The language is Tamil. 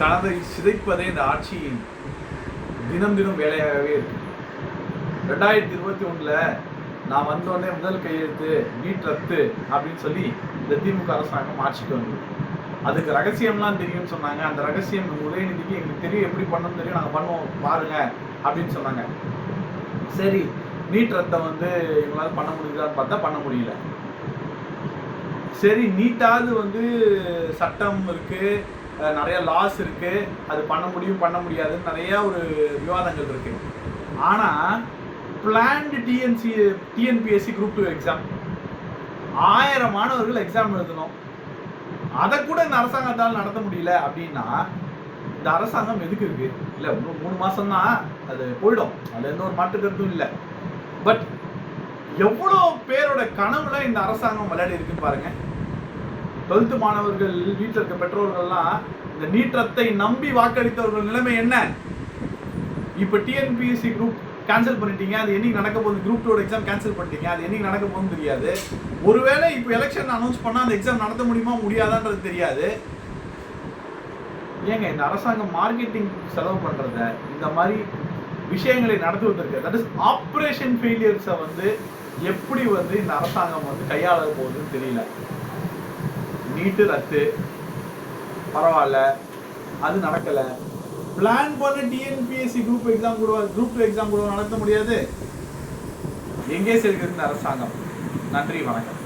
கனவை சிதைப்பதே இந்த ஆட்சியின் தினம் தினம் வேலையாகவே இருக்கு. ரெண்டாயிரத்தி இருபத்தி ஒண்ணுல நான் வந்தோடனே முதல் கையெழுத்து நீட் ரத்து அப்படின்னு சொல்லி இந்த திமுக அரசாங்கம் ஆட்சிக்கு வந்தது. அதுக்கு ரகசியம்லாம் தெரியும்னு சொன்னாங்க. அந்த ரகசியம் உதயநிதிக்கு எங்களுக்கு தெரியும். எப்படி பண்ணணும்னு தெரியும். நாங்கள் பண்ணுவோம். பாருங்க அப்படின்னு சொன்னாங்க. சரி நீட் ரத்தை வந்து எங்களால் பண்ண முடியுதான்னு பார்த்தா பண்ண முடியல. சரி நீட்டாவது வந்து சட்டம் இருக்கு. நிறைய லாஸ் இருக்கு. அது பண்ண முடியும் பண்ண முடியாதுன்னு நிறைய ஒரு விவாதங்கள் இருக்கு. ஆனா planned TNC TNPSC group two exam ஆயிரம் மாணவர்கள் எக்ஸாம் எழுதணும். அதை கூட இந்த அரசாங்கத்தால் நடத்த முடியல அப்படின்னா இந்த அரசாங்கம் எதுக்கு இருக்கு? இல்ல இன்னும் மூணு மாசம் தான் அது போயிடும். அதில் எந்த ஒரு மாற்று கருத்தும் இல்லை. பட் எவ்வளோ பேரோட கனவுல இந்த அரசாங்கம் விளையாடி இருக்குன்னு பாருங்க. டுவெல்த்து மாணவர்கள் வீட்டில் இருக்க பெற்றோர்கள்லாம் இந்த நீட்டத்தை நம்பி வாக்களித்தவர்கள் நிலைமை என்ன? இப்போ டிஎன்பிஎஸ்சி குரூப் கேன்சல் பண்ணிட்டீங்க அது என்னைக்கு நடக்க போகுது? குரூப் டூட எக்ஸாம் கேன்சல் பண்ணிட்டீங்க அது என்னைக்கு நடக்க போகுதுன்னு தெரியாது. ஒருவேளை இப்போ எலெக்ஷன் அனௌன்ஸ் பண்ணால் அந்த எக்ஸாம் நடத்த முடியுமா முடியாதான்றது தெரியாது. ஏங்க இந்த அரசாங்கம் மார்க்கெட்டிங் செலவு பண்ணுறத இந்த மாதிரி விஷயங்களை நடத்துவதற்கு தட் இஸ் ஆப்ரேஷன் ஃபெயிலியர்ஸை வந்து எப்படி வந்து இந்த அரசாங்கம் வந்து கையாள போகுதுன்னு தெரியல. நீட்டு ரத்து பரவாயில்ல. அது நடக்கல. பிளான் பண்ண டிஎன்பிஎஸ்சி குரூப் எக்ஸாம் கூட குரூப் டூ எக்ஸாம் கூட நடத்த முடியாது. எங்கே செல்கிறது அரசாங்கம். நன்றி வணக்கம்.